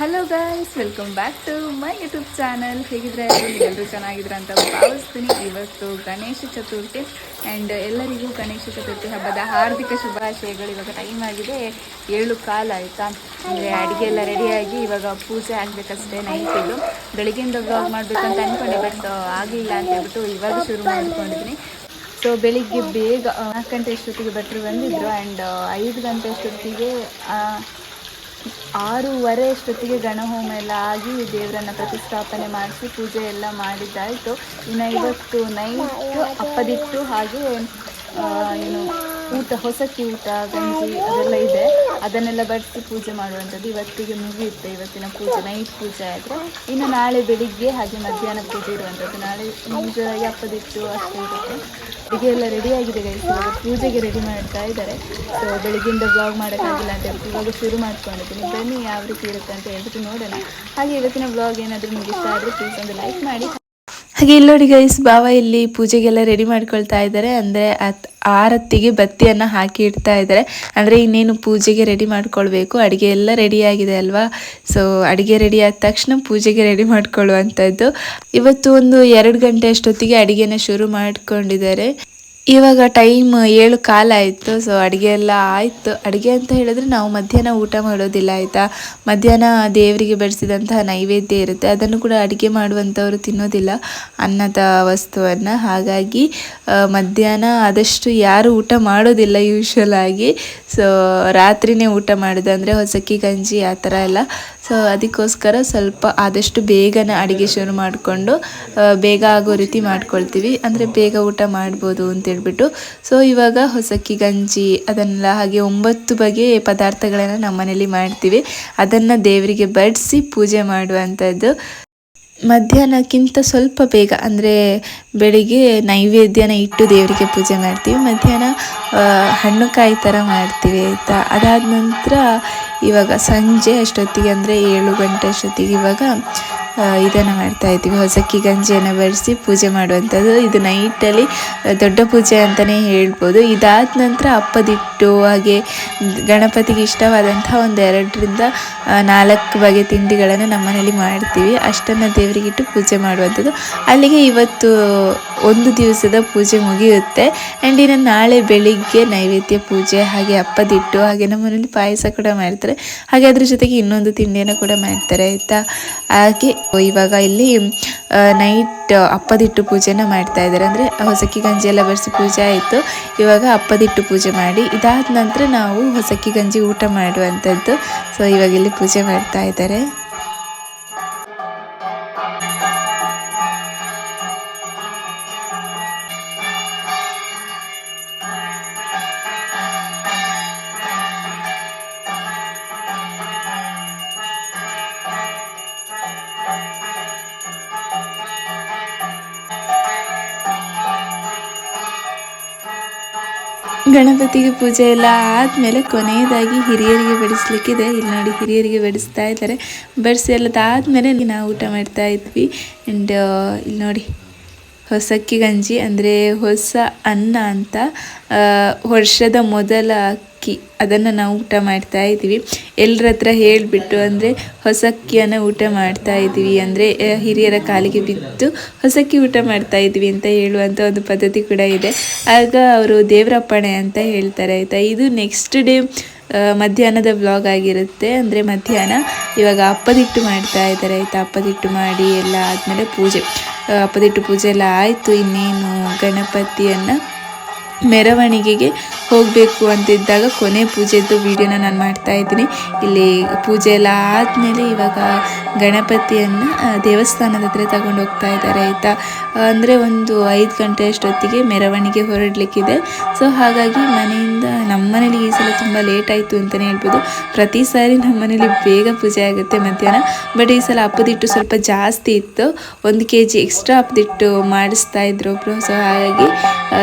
Hello guys welcome back to my YouTube channel ಹೇಗಿದ್ರೆ ಎಲ್ಲರೂ ಚೆನ್ನಾಗಿದ್ರೆ ಅಂತ ಭಾವಿಸ್ತೀನಿ. ಇವತ್ತು ಗಣೇಶ ಚತುರ್ಥಿ ಆ್ಯಂಡ್ ಎಲ್ಲರಿಗೂ ಗಣೇಶ ಚತುರ್ಥಿ ಹಬ್ಬದ ಹಾರ್ದಿಕ ಶುಭಾಶಯಗಳು. ಇವಾಗ ಟೈಮ್ ಆಗಿದೆ ಏಳು ಕಾಲ ಆಯಿತಾ? ಅಂದರೆ ಅಡುಗೆ ಎಲ್ಲ ರೆಡಿಯಾಗಿ ಇವಾಗ ಪೂಜೆ ಆಗಬೇಕಷ್ಟೇ ನೈಟ್ ಬೆಳಿಗ್ಗೆಯಿಂದ ವ್ಲಾಗ್ ಮಾಡಬೇಕಂತ ಅಂದ್ಕೊಂಡೆ ಬಟ್ ಆಗಲಿಲ್ಲ ಅಂತ ಹೇಳ್ಬಿಟ್ಟು ಇವಾಗ ಶುರು ಮಾಡ್ಕೊಂಡಿದ್ದೀನಿ. ಸೊ ಬೆಳಿಗ್ಗೆ ಬೇಗ ನಾಲ್ಕು ಗಂಟೆ ಅಷ್ಟೊತ್ತಿಗೆ ಭಟ್ರು ಬಂದಿದ್ದರು ಆ್ಯಂಡ್ ಐದು ಗಂಟೆ ಅಷ್ಟೊತ್ತಿಗೆ ಆರೂವರೆ ಅಷ್ಟೊತ್ತಿಗೆ ಗಣಹೋಮ ಎಲ್ಲ ಆಗಿ ದೇವರನ್ನ ಪ್ರತಿಷ್ಠಾಪನೆ ಮಾಡಿಸಿ ಪೂಜೆ ಎಲ್ಲ ಮಾಡಿದ್ದಾಯಿತು. ಇನ್ನು ಇವತ್ತು ನೈಟು ಅಪ್ಪದಿಟ್ಟು ಹಾಗೆ ಏನು ಊಟ ಹೊಸಕ್ಕಿ ಊಟ ಗಂಜಿ ಅದೆಲ್ಲ ಇದೆ. ಅದನ್ನೆಲ್ಲ ಬಡಿಸಿ ಪೂಜೆ ಮಾಡುವಂಥದ್ದು. ಇವತ್ತಿಗೆ ಮುಗಿಯುತ್ತೆ. ಇವತ್ತಿನ ಪೂಜೆ, ನೈಟ್ ಪೂಜೆ ಆದರೆ ಇನ್ನು ನಾಳೆ ಬೆಳಿಗ್ಗೆ ಹಾಗೆ ಮಧ್ಯಾಹ್ನ ಪೂಜೆ ಇರುವಂಥದ್ದು. ನಾಳೆ ಮುಂಜಾನೆ ಅಪ್ಪದಿಟ್ಟು ಅಷ್ಟೇ ಇರುತ್ತೆ. ಅಡುಗೆ ಎಲ್ಲ ರೆಡಿ ಆಗಿದೆ ಗೈಸ್ ಇವಾಗ ಪೂಜೆಗೆ ರೆಡಿ ಮಾಡ್ತಾ ಇದ್ದಾರೆ. ಸೊ ಬೆಳಗ್ಗಿಂದ ಬ್ಲಾಗ್ ಮಾಡೋಕ್ಕಾಗಿಲ್ಲ ಅಂತ ಹೇಳ್ಬಿಟ್ಟು ಇವಾಗ ಶುರು ಮಾಡ್ಕೊಂಡಿದ್ದೀನಿ. ಬನ್ನಿ ಯಾವ ರೀತಿ ಇರುತ್ತೆ ಅಂತ ಹೇಳ್ಬಿಟ್ಟು ನೋಡೋಣ. ಹಾಗೆ ಇವತ್ತಿನ ಬ್ಲಾಗ್ ಏನಾದರೂ ಮುಗಿಸ್ತಾ ಆದರೆ ಪ್ಲೀಸ್ ಒಂದು ಲೈಕ್ ಮಾಡಿ ಹಾಗೆ ಇಲ್ಲಿ ನೋಡಿ ಗೈಸ್ ಬಾವ ಇಲ್ಲಿ ಪೂಜೆಗೆಲ್ಲ ರೆಡಿ ಮಾಡ್ಕೊಳ್ತಾ ಇದ್ದಾರೆ. ಅಂದರೆ ಆರತ್ತಿಗೆ ಬತ್ತಿಯನ್ನು ಹಾಕಿ ಇಡ್ತಾ ಇದ್ದಾರೆ. ಅಂದರೆ ಇನ್ನೇನು ಪೂಜೆಗೆ ರೆಡಿ ಮಾಡ್ಕೊಳ್ಬೇಕು. ಅಡುಗೆ ಎಲ್ಲ ರೆಡಿ ಆಗಿದೆ ಅಲ್ವಾ? ಸೊ ಅಡುಗೆ ರೆಡಿ ಆದ ತಕ್ಷಣ ಪೂಜೆಗೆ ರೆಡಿ ಮಾಡ್ಕೊಳ್ಳುವಂಥದ್ದು. ಇವತ್ತು ಒಂದು ಎರಡು ಗಂಟೆ ಅಷ್ಟೊತ್ತಿಗೆ ಅಡುಗೆನ ಶುರು ಮಾಡ್ಕೊಂಡಿದ್ದಾರೆ. ಇವಾಗ ಟೈಮ್ ಏಳು ಕಾಲ ಆಯಿತು ಸೊ ಅಡುಗೆ ಎಲ್ಲ ಆಯಿತು. ಅಡುಗೆ ಅಂತ ಹೇಳಿದ್ರೆ ನಾವು ಮಧ್ಯಾಹ್ನ ಊಟ ಮಾಡೋದಿಲ್ಲ, ಆಯಿತಾ? ಮಧ್ಯಾಹ್ನ ದೇವರಿಗೆ ಬಡಿಸಿದಂತಹ ನೈವೇದ್ಯ ಇರುತ್ತೆ. ಅದನ್ನು ಕೂಡ ಅಡುಗೆ ಮಾಡುವಂಥವರು ತಿನ್ನೋದಿಲ್ಲ, ಅನ್ನದ ವಸ್ತುವನ್ನು. ಹಾಗಾಗಿ ಮಧ್ಯಾಹ್ನ ಆದಷ್ಟು ಯಾರು ಊಟ ಮಾಡೋದಿಲ್ಲ ಯೂಶ್ವಲ್ ಆಗಿ. ಸೊ ರಾತ್ರಿನೇ ಊಟ ಮಾಡೋದು ಅಂದರೆ ಹೊಸಕ್ಕಿ, ಗಂಜಿ, ಆ ಥರ ಎಲ್ಲ ಸೊ ಅದಕ್ಕೋಸ್ಕರ ಸ್ವಲ್ಪ ಆದಷ್ಟು ಬೇಗನೆ ಅಡುಗೆ ಶುರು ಮಾಡಿಕೊಂಡು ಬೇಗ ಆಗೋ ರೀತಿ ಮಾಡ್ಕೊಳ್ತೀವಿ. ಅಂದರೆ ಬೇಗ ಊಟ ಮಾಡ್ಬೋದು ಅಂತೇಳ್ಬಿಟ್ಟು ಸೊ ಇವಾಗ ಹೊಸಕ್ಕಿ, ಗಂಜಿ, ಅದನ್ನೆಲ್ಲ ಹಾಗೆ ಒಂಬತ್ತು ಬಗೆ ಪದಾರ್ಥಗಳನ್ನು ನಮ್ಮ ಮನೇಲಿ ಮಾಡ್ತೀವಿ. ಅದನ್ನು ದೇವರಿಗೆ ಬಡಿಸಿ ಪೂಜೆ ಮಾಡುವಂಥದ್ದು. ಮಧ್ಯಾಹ್ನಕ್ಕಿಂತ ಸ್ವಲ್ಪ ಬೇಗ, ಅಂದರೆ ಬೆಳಿಗ್ಗೆ ನೈವೇದ್ಯನ ಇಟ್ಟು ದೇವರಿಗೆ ಪೂಜೆ ಮಾಡ್ತೀವಿ. ಮಧ್ಯಾಹ್ನ ಹಣ್ಣುಕಾಯಿ ಹಣ್ಣು ಕಾಯಿ ಥರ ಮಾಡ್ತೀವಿ ಆಯಿತಾ? ಅದಾದ ನಂತರ ಇವಾಗ ಸಂಜೆ ಅಷ್ಟೊತ್ತಿಗೆ, ಅಂದರೆ ಏಳು ಗಂಟೆ ಅಷ್ಟೊತ್ತಿಗೆ ಇವಾಗ ಇದನ್ನು ಮಾಡ್ತಾ ಇದ್ದೀವಿ. ಹೊಸಕ್ಕಿ ಗಂಜಿಯನ್ನು ಬೆರೆಸಿ ಪೂಜೆ ಮಾಡುವಂಥದ್ದು. ಇದು ನೈಟಲ್ಲಿ ದೊಡ್ಡ ಪೂಜೆ ಅಂತಲೇ ಹೇಳ್ಬೋದು. ಇದಾದ ನಂತರ ಅಪ್ಪದಿಟ್ಟು ಹಾಗೆ ಗಣಪತಿಗೆ ಇಷ್ಟವಾದಂಥ ಒಂದು ಎರಡರಿಂದ ನಾಲ್ಕು ಬಗೆ ತಿಂಡಿಗಳನ್ನು ನಮ್ಮನೇಲಿ ಮಾಡ್ತೀವಿ. ಅಷ್ಟನ್ನು ದೇವರಿಗಿಟ್ಟು ಪೂಜೆ ಮಾಡುವಂಥದ್ದು. ಅಲ್ಲಿಗೆ ಇವತ್ತು ಒಂದು ದಿವಸದ ಪೂಜೆ ಮುಗಿಯುತ್ತೆ. ಆ್ಯಂಡ್ ಇನ್ನು ನಾಳೆ ಬೆಳಿಗ್ಗೆ ನೈವೇದ್ಯ ಪೂಜೆ, ಹಾಗೆ ಅಪ್ಪದಿಟ್ಟು, ಹಾಗೆ ನಮ್ಮ ಮನೇಲಿ ಪಾಯಸ ಕೂಡ ಮಾಡ್ತಾರೆ. ಹಾಗೆ ಅದ್ರ ಜೊತೆಗೆ ಇನ್ನೊಂದು ತಿಂಡಿಯನ್ನು ಕೂಡ ಮಾಡ್ತಾರೆ, ಆಯಿತಾ? ಹಾಗೆ ಇವಾಗ ಇಲ್ಲಿ ನೈಟ್ ಅಪ್ಪದಿಟ್ಟು ಪೂಜೆನ ಮಾಡ್ತಾ ಇದ್ದಾರೆ. ಅಂದರೆ ಹೊಸಕ್ಕಿ ಗಂಜಿ ಎಲ್ಲ ಬರೆಸಿ ಪೂಜೆ ಆಯಿತು. ಇವಾಗ ಅಪ್ಪದಿಟ್ಟು ಪೂಜೆ ಮಾಡಿ. ಇದಾದ ನಂತರ ನಾವು ಹೊಸಕ್ಕಿ ಗಂಜಿ ಊಟ ಮಾಡುವಂಥದ್ದು. ಸೊ ಇವಾಗ ಇಲ್ಲಿ ಪೂಜೆ ಮಾಡ್ತಾ ಇದ್ದಾರೆ. ಗಣಪತಿಗೆ ಪೂಜೆ ಎಲ್ಲ ಆದಮೇಲೆ ಕೊನೆಯದಾಗಿ ಹಿರಿಯರಿಗೆ ಬಡಿಸ್ಲಿಕ್ಕಿದೆ. ಇಲ್ಲಿ ನೋಡಿ ಹಿರಿಯರಿಗೆ ಬಡಿಸ್ತಾ ಇದ್ದಾರೆ. ಬಡಿಸಿ ಎಲ್ಲದಾದ್ಮೇಲೆ ನಾವು ಊಟ ಮಾಡ್ತಾ ಇದ್ವಿ. ಆ್ಯಂಡ್ ಇಲ್ಲಿ ನೋಡಿ ಹೊಸಕ್ಕಿ ಗಂಜಿ ಅಂದರೆ ಹೊಸ ಅನ್ನ ಅಂತ ವರ್ಷದ ಮೊದಲ ಅಕ್ಕಿ ಅದನ್ನು ನಾವು ಊಟ ಮಾಡ್ತಾ ಇದ್ದೀವಿ. ಎಲ್ಲರ ಹತ್ರ ಹೇಳಿಬಿಟ್ಟು ಅಂದರೆ ಹೊಸಕ್ಕಿಯನ್ನು ಊಟ ಮಾಡ್ತಾ ಇದ್ದೀವಿ ಅಂದರೆ ಹಿರಿಯರ ಕಾಲಿಗೆ ಬಿದ್ದು ಹೊಸಕ್ಕಿ ಊಟ ಮಾಡ್ತಾ ಇದ್ದೀವಿ ಅಂತ ಹೇಳುವಂಥ ಒಂದು ಪದ್ಧತಿ ಕೂಡ ಇದೆ. ಆಗ ಅವರು ದೇವರಪ್ಪಣೆ ಅಂತ ಹೇಳ್ತಾರೆ, ಆಯಿತಾ? ಇದು ನೆಕ್ಸ್ಟ್ ಡೇ ಮಧ್ಯಾಹ್ನದ ವ್ಲಾಗ್ ಆಗಿರುತ್ತೆ. ಅಂದರೆ ಮಧ್ಯಾಹ್ನ ಇವಾಗ ಅಪ್ಪದಿಟ್ಟು ಮಾಡ್ತಾ ಇದ್ದಾರೆ, ಆಯಿತಾ? ಅಪ್ಪದಿಟ್ಟು ಮಾಡಿ ಎಲ್ಲ ಆದಮೇಲೆ ಪೂಜೆ. ಅಪ್ಪದಿಟ್ಟು ಪೂಜೆ ಎಲ್ಲ ಆಯಿತು, ಇನ್ನೇನು ಗಣಪತಿಯನ್ನು ಮೆರವಣಿಗೆಗೆ ಹೋಗಬೇಕು ಅಂತಿದ್ದಾಗ ಕೊನೆ ಪೂಜೆದು ವೀಡಿಯೋನ ನಾನು ಮಾಡ್ತಾ ಇದ್ದೀನಿ. ಇಲ್ಲಿ ಪೂಜೆ ಎಲ್ಲ ಆದಮೇಲೆ ಇವಾಗ ಗಣಪತಿಯನ್ನು ದೇವಸ್ಥಾನದ ಹತ್ರ ತಗೊಂಡು ಹೋಗ್ತಾ ಇದ್ದಾರೆ, ಆಯಿತಾ? ಅಂದರೆ ಒಂದು ಐದು ಗಂಟೆ ಅಷ್ಟೊತ್ತಿಗೆ ಮೆರವಣಿಗೆ ಹೊರಡಲಿಕ್ಕಿದೆ. ಸೊ ಹಾಗಾಗಿ ಮನೆಯಿಂದ ನಮ್ಮ ಮನೇಲಿ ಈ ಸಲ ತುಂಬ ಲೇಟ್ ಆಯಿತು ಅಂತಲೇ ಹೇಳ್ಬೋದು. ಪ್ರತಿ ಸಾರಿ ನಮ್ಮ ಮನೇಲಿ ಬೇಗ ಪೂಜೆ ಆಗುತ್ತೆ ಮಧ್ಯಾಹ್ನ. ಬಟ್ ಈ ಸಲ ಅಪ್ಪದಿಟ್ಟು ಸ್ವಲ್ಪ ಜಾಸ್ತಿ ಇತ್ತು. ಒಂದು ಕೆ ಜಿ ಎಕ್ಸ್ಟ್ರಾ ಅಪ್ಪದಿಟ್ಟು ಮಾಡಿಸ್ತಾ ಇದ್ರು ಒಬ್ಬರು ಸೊ ಹಾಗಾಗಿ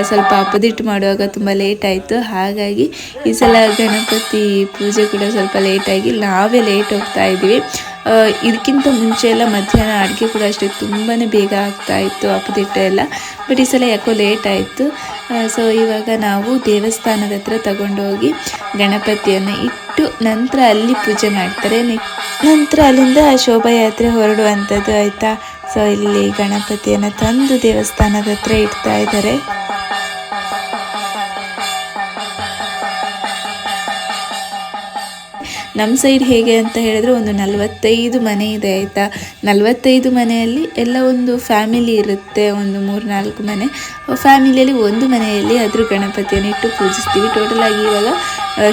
ಸ್ವಲ್ಪ ಅಪ್ಪದಿಟ್ಟು ಮಾಡುವಾಗ ತುಂಬ ಲೇಟ್ ಆಯಿತು. ಹಾಗಾಗಿ ಈ ಸಲ ಗಣಪತಿ ಪೂಜೆ ಕೂಡ ಸ್ವಲ್ಪ ಲೇಟಾಗಿ ನಾವೇ ಲೇಟ್ ಹೋಗ್ತಾ ಇದ್ದೀವಿ. ಇದಕ್ಕಿಂತ ಮುಂಚೆ ಎಲ್ಲ ಮಧ್ಯಾಹ್ನ ಅಡುಗೆ ಕೂಡ ಅಷ್ಟೇ ತುಂಬಾ ಬೇಗ ಆಗ್ತಾ ಇತ್ತು, ಅಪದಿಟ್ಟ ಎಲ್ಲ. ಬಟ್ ಈ ಸಲ ಯಾಕೋ ಲೇಟ್ ಆಯಿತು. ಸೊ ಇವಾಗ ನಾವು ದೇವಸ್ಥಾನದ ಹತ್ರ ತಗೊಂಡೋಗಿ ಗಣಪತಿಯನ್ನು ಇಟ್ಟು ನಂತರ ಅಲ್ಲಿ ಪೂಜೆ ಮಾಡ್ತಾರೆ. ನಂತರ ಅಲ್ಲಿಂದ ಶೋಭಾಯಾತ್ರೆ ಹೊರಡುವಂಥದ್ದು ಆಯಿತಾ? ಸೊ ಇಲ್ಲಿ ಗಣಪತಿಯನ್ನು ತಂದು ದೇವಸ್ಥಾನದ ಹತ್ರ ಇಡ್ತಾ ಇದ್ದಾರೆ. ನಮ್ಮ ಸೈಡ್ ಹೇಗೆ ಅಂತ ಹೇಳಿದ್ರೆ ಒಂದು ನಲವತ್ತೈದು ಮನೆ ಇದೆ, ಆಯಿತಾ? ನಲವತ್ತೈದು ಮನೆಯಲ್ಲಿ ಎಲ್ಲ ಒಂದು ಫ್ಯಾಮಿಲಿ ಇರುತ್ತೆ, ಒಂದು ಮೂರು ನಾಲ್ಕು ಮನೆ. ಫ್ಯಾಮಿಲಿಯಲ್ಲಿ ಒಂದು ಮನೆಯಲ್ಲಿ ಅದ್ರ ಗಣಪತಿಯನ್ನು ಇಟ್ಟು ಪೂಜಿಸ್ತೀವಿ. ಟೋಟಲ್ ಆಗಿ ಇವಾಗ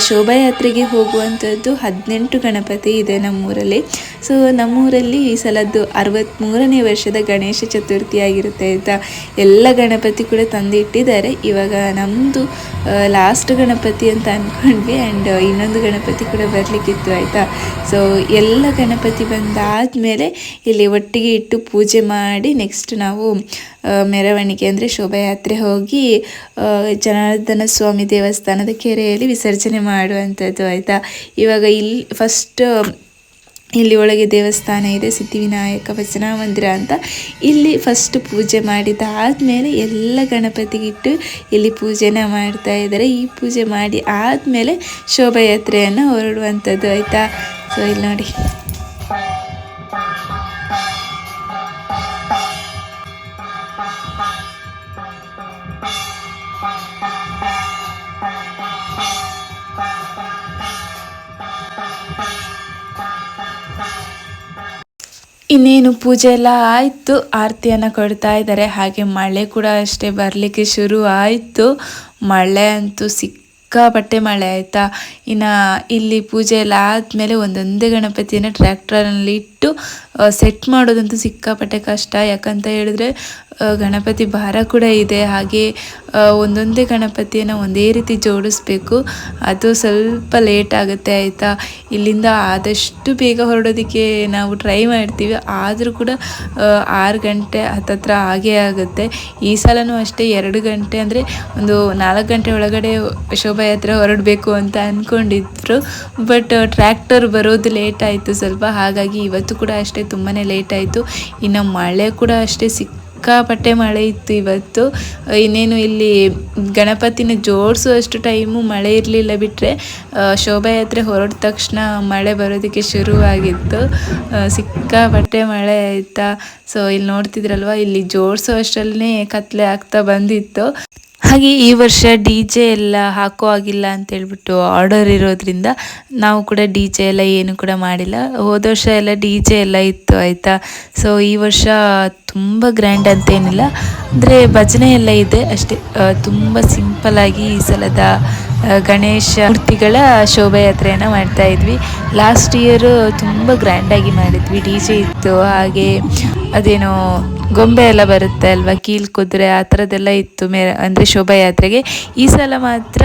ಶೋಭಾಯಾತ್ರೆಗೆ ಹೋಗುವಂಥದ್ದು ಹದಿನೆಂಟು ಗಣಪತಿ ಇದೆ ನಮ್ಮೂರಲ್ಲಿ. ಸೊ ನಮ್ಮೂರಲ್ಲಿ ಈ ಸಲದ್ದು ಅರವತ್ತ್ಮೂರನೇ ವರ್ಷದ ಗಣೇಶ ಚತುರ್ಥಿ ಆಗಿರುತ್ತೆ ಆಯಿತಾ? ಎಲ್ಲ ಗಣಪತಿ ಕೂಡ ತಂದಿಟ್ಟಿದ್ದಾರೆ. ಇವಾಗ ನಮ್ಮದು ಲಾಸ್ಟ್ ಗಣಪತಿ ಅಂತ ಅಂದ್ಕೊಂಡ್ವಿ ಆ್ಯಂಡ್ ಇನ್ನೊಂದು ಗಣಪತಿ ಕೂಡ ಬರಲಿಕ್ಕಿತ್ತು ಆಯಿತಾ? ಸೊ ಎಲ್ಲ ಗಣಪತಿ ಬಂದಾದ ಮೇಲೆ ಇಲ್ಲಿ ಒಟ್ಟಿಗೆ ಇಟ್ಟು ಪೂಜೆ ಮಾಡಿ ನೆಕ್ಸ್ಟ್ ನಾವು ಮೆರವಣಿಗೆ ಅಂದರೆ ಶೋಭಾಯಾತ್ರೆ ಹೋಗಿ ಜನಾರ್ದನ ಸ್ವಾಮಿ ದೇವಸ್ಥಾನದ ಕೆರೆಯಲ್ಲಿ ವಿಸರ್ಜನೆ ಮಾಡುವಂಥದ್ದು ಆಯಿತಾ? ಇವಾಗ ಇಲ್ಲಿ ಫಸ್ಟ್ ಇಲ್ಲಿ ಒಳಗೆ ದೇವಸ್ಥಾನ ಇದೆ, ಸಿದ್ಧಿವಿನಾಯಕ ಭಜನಾ ಮಂದಿರ ಅಂತ. ಇಲ್ಲಿ ಫಸ್ಟ್ ಪೂಜೆ ಮಾಡಿದಾದ್ಮೇಲೆ ಎಲ್ಲ ಗಣಪತಿಗಿಟ್ಟು ಇಲ್ಲಿ ಪೂಜೆನ ಮಾಡ್ತಾ ಇದ್ದಾರೆ ಈ ಪೂಜೆ ಮಾಡಿ ಆದಮೇಲೆ ಶೋಭಾಯಾತ್ರೆಯನ್ನು ಹೊರಡುವಂಥದ್ದು ಆಯಿತಾ? ಸೊ ಇಲ್ಲಿ ನೋಡಿ. ಇನ್ನೇನು ಪೂಜೆ ಎಲ್ಲ ಆಯಿತು. ಆರತಿಯನ್ನು ಕೊಡ್ತಾ ಇದ್ದಾರೆ. ಹಾಗೆ ಮಳೆ ಕೂಡ ಅಷ್ಟೇ ಬರಲಿಕ್ಕೆ ಶುರು ಆಯಿತು. ಮಳೆ ಅಂತೂ ಸಿಕ್ಕಾಪಟ್ಟೆ ಮಳೆ ಆಯಿತಾ? ಇನ್ನು ಇಲ್ಲಿ ಪೂಜೆ ಎಲ್ಲ ಆದಮೇಲೆ ಒಂದೊಂದೇ ಗಣಪತಿಯನ್ನು ಟ್ರ್ಯಾಕ್ಟರಲ್ಲಿ ಇಟ್ಟು ಸೆಟ್ ಮಾಡೋದಂತೂ ಸಿಕ್ಕಾಪಟ್ಟೆ ಕಷ್ಟ. ಯಾಕಂತ ಹೇಳಿದ್ರೆ ಗಣಪತಿ ಭಾರ ಕೂಡ ಇದೆ. ಹಾಗೆ ಒಂದೊಂದೇ ಗಣಪತಿಯನ್ನು ಒಂದೇ ರೀತಿ ಜೋಡಿಸ್ಬೇಕು. ಅದು ಸ್ವಲ್ಪ ಲೇಟ್ ಆಗುತ್ತೆ, ಆಯಿತಾ? ಇಲ್ಲಿಂದ ಆದಷ್ಟು ಬೇಗ ಹೊರಡೋದಕ್ಕೆ ನಾವು ಟ್ರೈ ಮಾಡ್ತೀವಿ. ಆದರೂ ಕೂಡ ಆರು ಗಂಟೆ ಹತ್ತತ್ರ ಹಾಗೇ ಆಗುತ್ತೆ. ಈ ಸಲನೂ ಅಷ್ಟೇ ಎರಡು ಗಂಟೆ ಅಂದರೆ ಒಂದು ನಾಲ್ಕು ಗಂಟೆ ಒಳಗಡೆ ಶೋಭಾಯಾತ್ರೆ ಹೊರಡಬೇಕು ಅಂತ ಅಂದ್ಕೊಂಡಿದ್ರು ಬಟ್ ಟ್ರ್ಯಾಕ್ಟರ್ ಬರೋದು ಲೇಟ್ ಆಯಿತು ಸ್ವಲ್ಪ. ಹಾಗಾಗಿ ಇವತ್ತು ಕೂಡ ಅಷ್ಟೇ ತುಂಬಾ ಲೇಟ್ ಆಯಿತು. ಇನ್ನು ಮಳೆ ಕೂಡ ಅಷ್ಟೇ ಸಿಕ್ಕಾಪಟ್ಟೆ ಮಳೆ ಇತ್ತು ಇವತ್ತು. ಇನ್ನೇನು ಇಲ್ಲಿ ಗಣಪತಿನ ಜೋಡಿಸುವಷ್ಟು ಟೈಮು ಮಳೆ ಇರಲಿಲ್ಲ ಬಿಟ್ಟರೆ ಶೋಭಾಯಾತ್ರೆ ಹೊರಟ ತಕ್ಷಣ ಮಳೆ ಬರೋದಕ್ಕೆ ಶುರುವಾಗಿತ್ತು. ಸಿಕ್ಕಾಪಟ್ಟೆ ಮಳೆ ಆಯಿತಾ. ಸೊ ಇಲ್ಲಿ ನೋಡ್ತಿದ್ರಲ್ವ, ಇಲ್ಲಿ ಜೋಡಿಸೋ ಅಷ್ಟರಲ್ಲೇ ಕತ್ಲೆ ಆಗ್ತಾ ಬಂದಿತ್ತು. ಹಾಗೆ ಈ ವರ್ಷ ಡಿ ಜೆ ಎಲ್ಲ ಹಾಕೋ ಆಗಿಲ್ಲ ಅಂತ ಹೇಳ್ಬಿಟ್ಟು ಆರ್ಡರ್ ಇರೋದ್ರಿಂದ ನಾವು ಕೂಡ ಡಿ ಜೆ ಎಲ್ಲ ಏನು ಕೂಡ ಮಾಡಿಲ್ಲ. ಹೋದ ವರ್ಷ ಎಲ್ಲ ಡಿ ಜೆ ಎಲ್ಲ ಇತ್ತು, ಆಯಿತಾ? ಸೊ ಈ ವರ್ಷ ತುಂಬ ಗ್ರ್ಯಾಂಡ್ ಅಂತೇನಿಲ್ಲ ಅಂದರೆ ಭಜನೆ ಎಲ್ಲ ಇದೆ ಅಷ್ಟೇ. ತುಂಬ ಸಿಂಪಲ್ಲಾಗಿ ಈ ಸಲದ ಗಣೇಶ ಮೂರ್ತಿಗಳ ಶೋಭಾಯಾತ್ರೆಯನ್ನು ಮಾಡ್ತಾ ಇದ್ವಿ. ಲಾಸ್ಟ್ ಇಯರು ತುಂಬ ಗ್ರ್ಯಾಂಡಾಗಿ ಮಾಡಿದ್ವಿ. ಡಿ ಜೆ ಇತ್ತು, ಹಾಗೆ ಅದೇನೋ ಗೊಂಬೆ ಎಲ್ಲ ಬರುತ್ತೆ ಅಲ್ವಾ? ಕೀಲ್ ಕುದುರೆ ಆ ಥರದ್ದೆಲ್ಲ ಇತ್ತು ಮೇ, ಅಂದರೆ ಶೋಭಾಯಾತ್ರೆಗೆ. ಈ ಸಲ ಮಾತ್ರ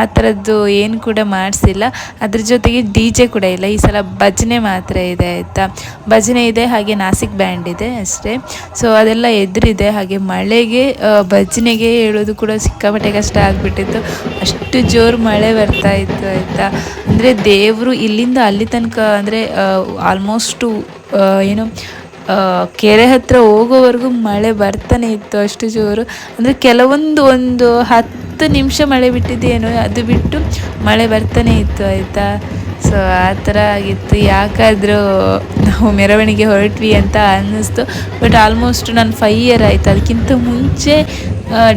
ಆ ಥರದ್ದು ಏನು ಕೂಡ ಮಾಡಿಸಿಲ್ಲ. ಅದ್ರ ಜೊತೆಗೆ ಡಿ ಜೆ ಕೂಡ ಇಲ್ಲ. ಈ ಸಲ ಭಜನೆ ಮಾತ್ರ ಇದೆ ಆಯಿತಾ? ಭಜನೆ ಇದೆ, ಹಾಗೆ ನಾಸಿಕ್ ಬ್ಯಾಂಡ್ ಇದೆ ಅಷ್ಟೇ. ಸೊ ಅದೆಲ್ಲ ಎದುರಿದೆ. ಹಾಗೆ ಮಳೆಗೆ ಭಜನೆಗೆ ಹೇಳೋದು ಕೂಡ ಸಿಕ್ಕಾಪಟ್ಟೆ ಕಷ್ಟ ಆಗಿಬಿಟ್ಟಿತ್ತು. ಅಷ್ಟು ಜೋರು ಮಳೆ ಬರ್ತಾ ಇತ್ತು ಆಯಿತಾ? ಅಂದರೆ ದೇವರು ಇಲ್ಲಿಂದ ಅಲ್ಲಿ ತನಕ, ಅಂದರೆ ಆಲ್ಮೋಸ್ಟು ಏನು ಕೆರೆ ಹತ್ರ ಹೋಗೋವರೆಗೂ ಮಳೆ ಬರ್ತಾನೆ ಇತ್ತು ಅಷ್ಟು ಜೋರು. ಅಂದರೆ ಕೆಲವೊಂದು ಒಂದು ಹತ್ತು ನಿಮಿಷ ಮಳೆ ಬಿಟ್ಟಿದ್ದೇನು ಅದು ಬಿಟ್ಟು ಮಳೆ ಬರ್ತಾನೆ ಇತ್ತು ಆಯಿತಾ? ಸೊ ಆ ಥರ ಆಗಿತ್ತು. ಯಾಕಾದರೂ ನಾವು ಮೆರವಣಿಗೆ ಹೊರಟ್ವಿ ಅಂತ ಅನ್ನಿಸ್ತು. ಬಟ್ ಆಲ್ಮೋಸ್ಟ್ ನಾನು ಫೈವ್ ಇಯರ್ ಆಯಿತು. ಅದಕ್ಕಿಂತ ಮುಂಚೆ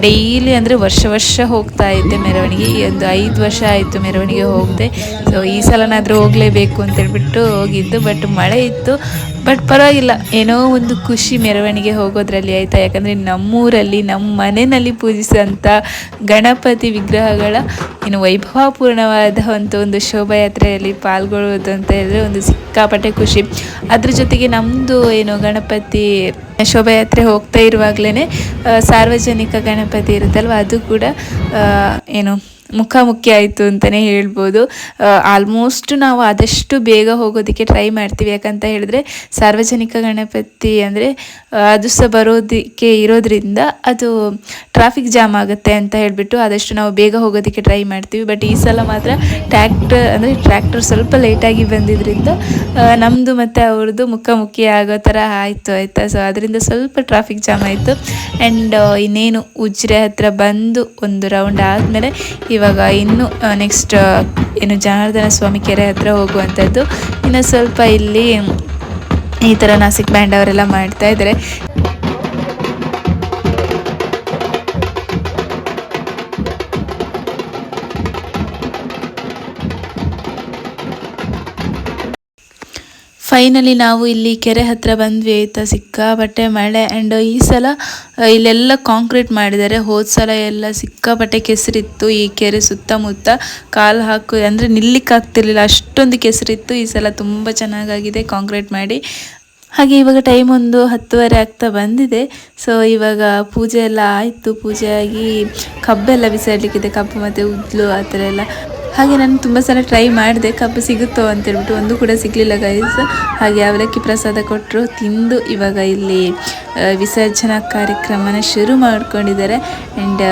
ಡೈಲಿ ಅಂದರೆ ವರ್ಷ ವರ್ಷ ಹೋಗ್ತಾ ಇದ್ದೆ ಮೆರವಣಿಗೆ. ಒಂದು ಐದು ವರ್ಷ ಆಯಿತು ಮೆರವಣಿಗೆ ಹೋಗಿದೆ. ಸೊ ಈ ಸಲನಾದರೂ ಹೋಗಲೇಬೇಕು ಅಂತೇಳ್ಬಿಟ್ಟು ಹೋಗಿದ್ದು. ಬಟ್ ಮಳೆ ಇತ್ತು. ಬಟ್ ಪರವಾಗಿಲ್ಲ. ಏನೋ ಒಂದು ಖುಷಿ ಮೆರವಣಿಗೆ ಹೋಗೋದ್ರಲ್ಲಿ ಆಯಿತಾ. ಯಾಕಂದರೆ ನಮ್ಮೂರಲ್ಲಿ, ನಮ್ಮ ಮನೆಯಲ್ಲಿ ಪೂಜಿಸುವಂಥ ಗಣಪತಿ ವಿಗ್ರಹಗಳ ಏನು ವೈಭವಪೂರ್ಣವಾದ ಒಂದು ಒಂದು ಶೋಭಾಯಾತ್ರೆಯಲ್ಲಿ ಪಾಲ್ಗೊಳ್ಳುವುದು ಅಂತ ಹೇಳಿದ್ರೆ ಒಂದು ಸಿಕ್ಕಾಪಟ್ಟೆ ಖುಷಿ. ಅದ್ರ ಜೊತೆಗೆ ನಮ್ಮದು ಏನು ಗಣಪತಿ ಶೋಭಾಯಾತ್ರೆ ಹೋಗ್ತಾ ಇರುವಾಗಲೇ ಸಾರ್ವಜನಿಕ ಗಣಪತಿ ಇರುತ್ತಲ್ವ, ಅದು ಕೂಡ ಏನು ಮುಖಾಮುಖಿ ಆಯಿತು ಅಂತಲೇ ಹೇಳ್ಬೋದು. ಆಲ್ಮೋಸ್ಟ್ ನಾವು ಆದಷ್ಟು ಬೇಗ ಹೋಗೋದಕ್ಕೆ ಟ್ರೈ ಮಾಡ್ತೀವಿ. ಯಾಕಂತ ಹೇಳಿದ್ರೆ ಸಾರ್ವಜನಿಕ ಗಣಪತಿ ಅಂದರೆ ಅದು ಸಹ ಬರೋದಕ್ಕೆ ಇರೋದ್ರಿಂದ ಅದು ಟ್ರಾಫಿಕ್ ಜಾಮ್ ಆಗುತ್ತೆ ಅಂತ ಹೇಳಿಬಿಟ್ಟು ಆದಷ್ಟು ನಾವು ಬೇಗ ಹೋಗೋದಕ್ಕೆ ಟ್ರೈ ಮಾಡ್ತೀವಿ. ಬಟ್ ಈ ಸಲ ಮಾತ್ರ ಟ್ರ್ಯಾಕ್ಟರ್ ಅಂದರೆ ಟ್ರ್ಯಾಕ್ಟರ್ ಸ್ವಲ್ಪ ಲೇಟಾಗಿ ಬಂದಿದ್ದರಿಂದ ನಮ್ಮದು ಮತ್ತು ಅವ್ರದ್ದು ಮುಖಾಮುಖಿ ಆಗೋ ಥರ ಆಯಿತು, ಆಯಿತಾ? ಸೊ ಅದರಿಂದ ಸ್ವಲ್ಪ ಟ್ರಾಫಿಕ್ ಜಾಮ್ ಆಯಿತು. ಆ್ಯಂಡ್ ಇನ್ನೇನು ಉಜ್ರೆ ಹತ್ರ ಬಂದು ಒಂದು ರೌಂಡ್ ಆದಮೇಲೆ ಇವಾಗ ಇನ್ನು ನೆಕ್ಸ್ಟ್ ಏನು ಜನಾರ್ದನ ಸ್ವಾಮಿ ಕೆರೆ ಹತ್ರ ಹೋಗುವಂಥದ್ದು. ಇನ್ನು ಸ್ವಲ್ಪ ಇಲ್ಲಿ ಈ ಥರ ನಾಸಿಕ್ ಬ್ಯಾಂಡ್ ಅವರೆಲ್ಲ ಮಾಡ್ತಾ ಇದ್ದಾರೆ. ಫೈನಲಿ ನಾವು ಇಲ್ಲಿ ಕೆರೆ ಹತ್ರ ಬಂದ್ವಿ ಆಯಿತಾ ಸಿಕ್ಕಾಪಟ್ಟೆ ಮಳೆ ಆ್ಯಂಡ್ ಈ ಸಲ ಇಲ್ಲೆಲ್ಲ ಕಾಂಕ್ರೀಟ್ ಮಾಡಿದ್ದಾರೆ. ಹೋದ ಸಲ ಎಲ್ಲ ಸಿಕ್ಕಾಪಟ್ಟೆ ಕೆಸರಿತ್ತು. ಈ ಕೆರೆ ಸುತ್ತಮುತ್ತ ಕಾಲು ಹಾಕು, ಅಂದರೆ ನಿಲ್ಲಿಕ್ಕೆ ಆಗ್ತಿರ್ಲಿಲ್ಲ. ಅಷ್ಟೊಂದು ಕೆಸರಿತ್ತು. ಈ ಸಲ ತುಂಬ ಚೆನ್ನಾಗಾಗಿದೆ ಕಾಂಕ್ರೀಟ್ ಮಾಡಿ. ಹಾಗೆ ಇವಾಗ ಟೈಮ್ ಒಂದು ಹತ್ತುವರೆ ಆಗ್ತಾ ಬಂದಿದೆ. ಸೊ ಇವಾಗ ಪೂಜೆ ಎಲ್ಲ ಆಯಿತು. ಪೂಜೆ ಆಗಿ ಕಬ್ಬೆಲ್ಲ ಬಿಸಾಡಲಿಕ್ಕಿದೆ. ಕಬ್ಬು ಮತ್ತು ಉದ್ಲು ಆ ಥರ ಎಲ್ಲ. ಹಾಗೆ ನಾನು ತುಂಬ ಸಲ ಟ್ರೈ ಮಾಡಿದೆ, ಕಬ್ಬು ಸಿಗುತ್ತೋ ಅಂತೇಳ್ಬಿಟ್ಟು ಒಂದು ಕೂಡ ಸಿಗಲಿಲ್ಲ ಗೈಸ್ ಹಾಗೆ ಅವಲಕ್ಕಿ ಪ್ರಸಾದ ಕೊಟ್ಟರು ತಿಂದು ಇವಾಗ ಇಲ್ಲಿ ವಿಸರ್ಜನಾ ಕಾರ್ಯಕ್ರಮನ ಶುರು ಮಾಡ್ಕೊಂಡಿದ್ದಾರೆ. ಆ್ಯಂಡ್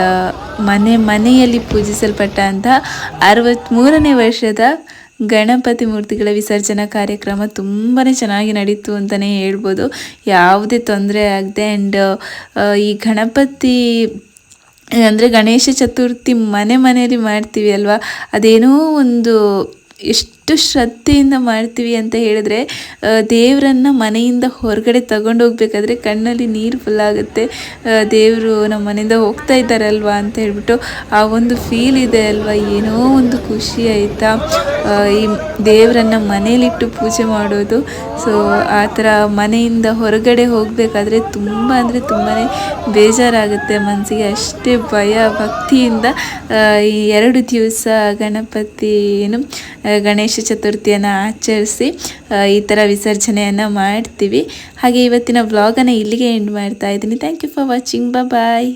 ಮನೆ, ಮನೆಯಲ್ಲಿ ಪೂಜಿಸಲ್ಪಟ್ಟಂಥ ಅರವತ್ತ್ಮೂರನೇ ವರ್ಷದ ಗಣಪತಿ ಮೂರ್ತಿಗಳ ವಿಸರ್ಜನಾ ಕಾರ್ಯಕ್ರಮ ತುಂಬಾ ಚೆನ್ನಾಗಿ ನಡೀತು ಅಂತಲೇ ಹೇಳ್ಬೋದು. ಯಾವುದೇ ತೊಂದರೆ ಆಗದೆ ಆ್ಯಂಡ್ ಈ ಗಣಪತಿ ಅಂದರೆ ಗಣೇಶ ಚತುರ್ಥಿ ಮನೆ ಮನೆಯಲ್ಲಿ ಮಾಡ್ತೀವಿ ಅಲ್ವಾ? ಅದೇನೋ ಒಂದು ಎಷ್ಟು ಶ್ರದ್ಧೆಯಿಂದ ಮಾಡ್ತೀವಿ ಅಂತ ಹೇಳಿದ್ರೆ ದೇವರನ್ನ ಮನೆಯಿಂದ ಹೊರಗಡೆ ತಗೊಂಡು ಹೋಗ್ಬೇಕಾದ್ರೆ ಕಣ್ಣಲ್ಲಿ ನೀರು ಫುಲ್ ಆಗುತ್ತೆ. ದೇವರು ನಮ್ಮ ಮನೆಯಿಂದ ಹೋಗ್ತಾ ಇದ್ದಾರಲ್ವಾ ಅಂತ ಹೇಳ್ಬಿಟ್ಟು ಆ ಒಂದು ಫೀಲ್ ಇದೆ ಅಲ್ವಾ? ಏನೋ ಒಂದು ಖುಷಿ ಆಯಿತಾ? ಈ ದೇವರನ್ನ ಮನೇಲಿಟ್ಟು ಪೂಜೆ ಮಾಡೋದು. ಸೊ ಆ ಥರ ಮನೆಯಿಂದ ಹೊರಗಡೆ ಹೋಗಬೇಕಾದ್ರೆ ತುಂಬ ಅಂದರೆ ತುಂಬಾ ಬೇಜಾರಾಗುತ್ತೆ ಮನಸ್ಸಿಗೆ ಅಷ್ಟೇ ಭಯ ಭಕ್ತಿಯಿಂದ ಈ ಎರಡು ದಿವಸ ಗಣಪತಿ ಏನು ಆ, ಗಣೇಶ ಚತುರ್ಥಿಯನ್ನು ಆಚರಿಸಿ ಈ ಥರ ವಿಸರ್ಜನೆಯನ್ನು ಮಾಡ್ತೀವಿ. ಹಾಗೆ ಇವತ್ತಿನ ವ್ಲಾಗನ್ನು ಇಲ್ಲಿಗೆ ಎಂಡ್ ಮಾಡ್ತಾ ಇದ್ದೀನಿ. Thank you for watching bye